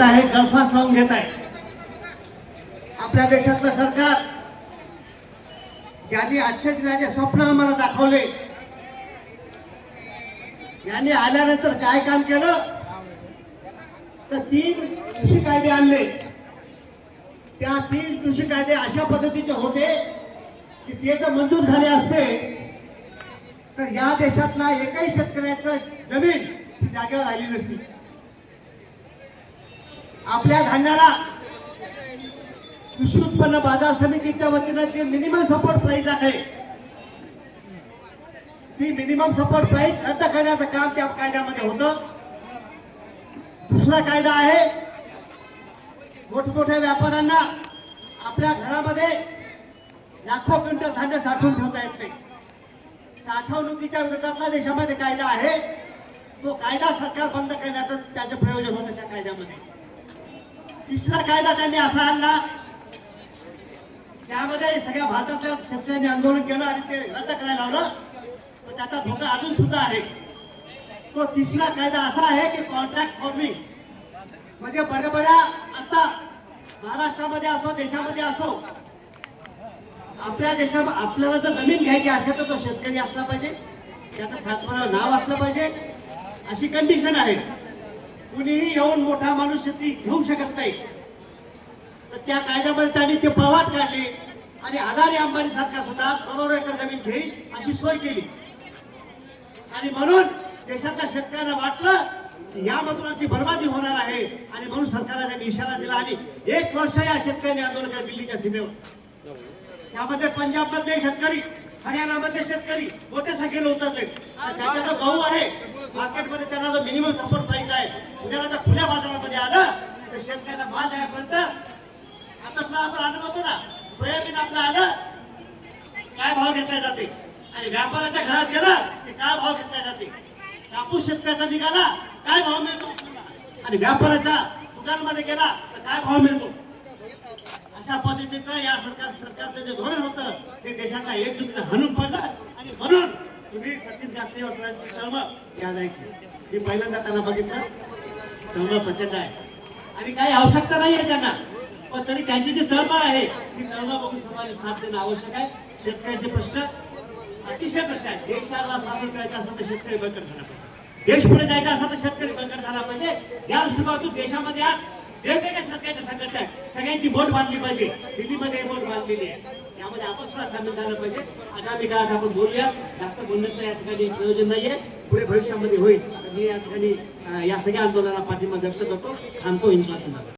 करत आहे गळफास लावून घेत आहे. आपल्या देशातलं सरकार ज्यांनी आजच्या दिनाचे स्वप्न आम्हाला दाखवले यांनी आल्यानंतर काय काम केलं? तर तीन कृषी कायदे आणले. त्या तीन कृषी कायदे अशा पद्धतीचे होते की ते जर मंजूर झाले असते तर या देशातला एकही शेतकऱ्याचं जमीन ही जागेवर आली नसती. आपल्या धान्याला कृषी उत्पन्न बाजार समितीच्या वतीनं जे मिनिमम सपोर्ट प्राईज आहे ती मिनिमम सपोर्ट प्राइस रद्द करण्याचं काम त्या कायद्यामध्ये होतं. दुसरा कायदा आहे मोठमोठ्या व्यापाऱ्यांना आपल्या घरामध्ये लाखो क्विंटल धान्य साठवून ठेवता येत नाही. साठवणुकीच्या विरोधातला देशामध्ये कायदा आहे तो कायदा सरकार बंद करण्याचं त्याचं प्रयोजन होतं त्या कायद्यामध्ये. तिसरा कायदा त्यांनी असा आणला. त्यामध्ये सगळ्या भारतातल्या शेतकऱ्यांनी आंदोलन केलं आणि ते रद्द करायला लावलं. तर त्याचा धोका अजून सुद्धा आहे. तो तिसरा कायदा असा आहे की कॉन्ट्रॅक्ट फॉर्मिंग म्हणजे बड्या बड्या आता महाराष्ट्रामध्ये असो देशामध्ये असो आपल्या देशा आपल्याला जर जमीन घ्यायची असेल तर तो शेतकरी असला पाहिजे. त्याचं सातबारा नाव असलं पाहिजे. अशी कंडिशन आहे. कुणीही येऊन मोठा माणूस शेती घेऊ शकत नाही. तर त्या कायद्यामध्ये त्यांनी ते पळवाट काढले आणि अदानी अंबानी सारखा सुद्धा करोडो एकर जमीन घेईल अशी सोय केली. आणि म्हणून देशातल्या शेतकऱ्यांना वाटलं की या आमची बर्बादी होणार आहे आणि म्हणून सरकारला त्यांनी इशारा दिला आणि एक वर्ष या शेतकऱ्यांनी आंदोलन केलं दिल्लीच्या सीमेवर. त्यामध्ये पंजाबमधले शेतकरी हरियाणामधले शेतकरी मोठ्या संख्येने उतरले. त्याचा जो भाऊ आहे मार्केटमध्ये त्यांना जो मिनिमम सपोर्ट प्राईस आहे उद्याला जर खुल्या बाजारामध्ये आलं तर शेतकऱ्याचा माल द्यायपर्यंत आता सुद्धा आपण अनुभवतो ना सोयाबीन आपलं आलं काय भाव घेतला जाते? आणि व्यापाराच्या घरात गेला ते काय भाव घेतला जाते? कापूस शेतकऱ्याचा निघाला काय भाव मिळतो? आणि व्यापाराच्या दुकानमध्ये गेला तर काय भाव मिळतो? अशा पद्धतीचं या सरकार सरकारचं जे धोरण होतं ते देशाचा एकजुटीने हनून पडलं. आणि म्हणून तुम्ही सचिन कासले सरांची तळमळ या मी पहिल्यांदा त्यांना बघितलं. तळमळ प्रचंड आहे. आणि काही आवश्यकता नाही आहे त्यांना. पण तरी त्यांची जी तळमळ आहे ती तळमळ बघून समाजाने साथ देणं आवश्यक आहे. शेतकऱ्यांचे प्रश्न अतिशय प्रश्न आहे देशाला स्वातंत्र्य करायचं असेल तर शेतकरी बळकट झाला पाहिजे. देश पुढे जायचा असेल तर शेतकरी बळकट झाला पाहिजे. या दृष्टिकोनातून देशामध्ये आज वेगवेगळ्या शेतकऱ्याच्या संघटना सगळ्यांची बोट बांधली पाहिजे. दिल्लीमध्ये बोट बांधलेली आहे. त्यामध्ये आपण सुद्धा सामील झालं पाहिजे. आगामी काळात आपण बोलूया. जास्त बोलण्याचं या ठिकाणी प्रयोजन नाहीये. पुढे भविष्यामध्ये होईल. मी या ठिकाणी या सगळ्या आंदोलनाला पाठिंबा व्यक्त करतो. थांबतो इंटरनॅशनल